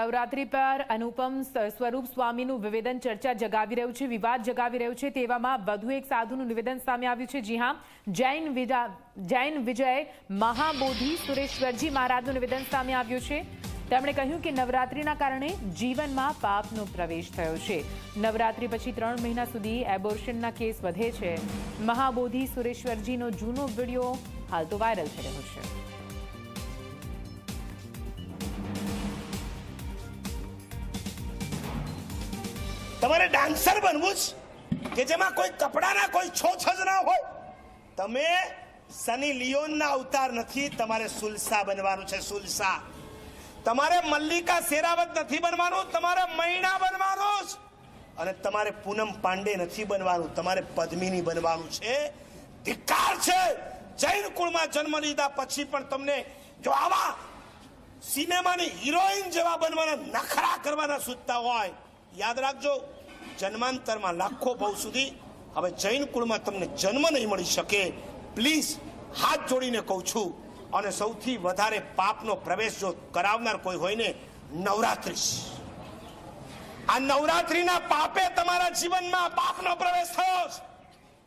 નવરાત્રી પર અનુપમ સ્વરૂપ સ્વામીનું નિવેદન ચર્ચા જગાવી રહ્યું છે, વિવાદ જગાવી રહ્યું છે. તેવામાં વધુ એક સાધુનું નિવેદન સામે આવ્યું છે. જી હા, જૈન જૈન વિજય મહાબોધિ સુરેશ્વરજી મહારાજનું નિવેદન સામે આવ્યું છે. તેમણે કહ્યું કે નવરાત્રીના કારણે જીવનમાં પાપનો પ્રવેશ થયો છે. નવરાત્રી પછી ત્રણ મહિના સુધી એબોર્શનના કેસ વધે છે. મહાબોધિ સુરેશ્વરજીનો જૂનો વીડિયો હાલ તો વાયરલ થઈ રહ્યો છે. તમારે ડાન્સર બનવું જ કે જેમાં કોઈ કપડાના કોઈ છોછ જ ના હોય. તમે સની લિયોનના અવતાર નથી, તમારે સુલસા બનવાનું છે, સુલસા. તમારે મલ્લિકા શેરાવત નથી બનવાનું, તમારે મૈણા બનવાનું જ. અને તમારે પૂનમ પાંડે નથી બનવાનું, તમારે પદ્મિની બનવાનું છે. ધિક્કાર છે. જૈન કુળમાં જન્મ લીધા પછી પણ તમને જો આવા સિનેમાની હિરોઈન જેવા બનવાના નખરા કરવાના સૂચતા હોય યાદ રાખજો, જન્માંતરમાં લાખો બહુ સુધી. હવે જૈન કુળમાં તમને જન્મ નહીં મળી શકે. પ્લીઝ હાથ જોડીને કહું છું. અને સૌથી વધારે પાપનો પ્રવેશ જો કરાવનાર કોઈ હોય ને, નવરાત્રિ. આ નવરાત્રિના પાપે તમારા જીવનમાં પાપનો પ્રવેશ થયો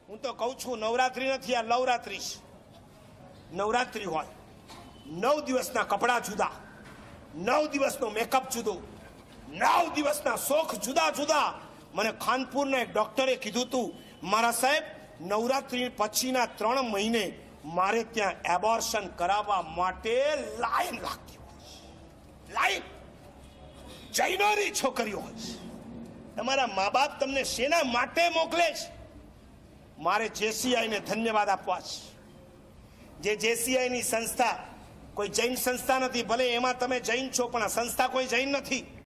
હું તો કહું છું, નવરાત્રિ નથી, આ લવરાત્રિ છે. નવરાત્રિ હોય. નવ દિવસના કપડાં જુદા. નવ દિવસનો મેકઅપ જુદો. નવ દિવસના શોખ જુદા જુદા. મને ખાનપુરના એક ડોક્ટરે કીધું હતું મારા સાહેબ, નવરાત્રી પછીના ત્રણ મહિને મારે ત્યાં એબોર્શન કરાવવા માટે લાઈન લાગતી હોય. લાઈન. જૈનોની છોકરીઓ હોય તમારા મા બાપ તમને શેના માટે મોકલે છે? મારે જેસીઆઈને ધન્યવાદ આપવા છે. જે જેસીઆઈની સંસ્થા કોઈ જૈન સંસ્થા નથી, ભલે એમાં તમે જૈન છો, પણ આ સંસ્થા કોઈ જૈન નથી.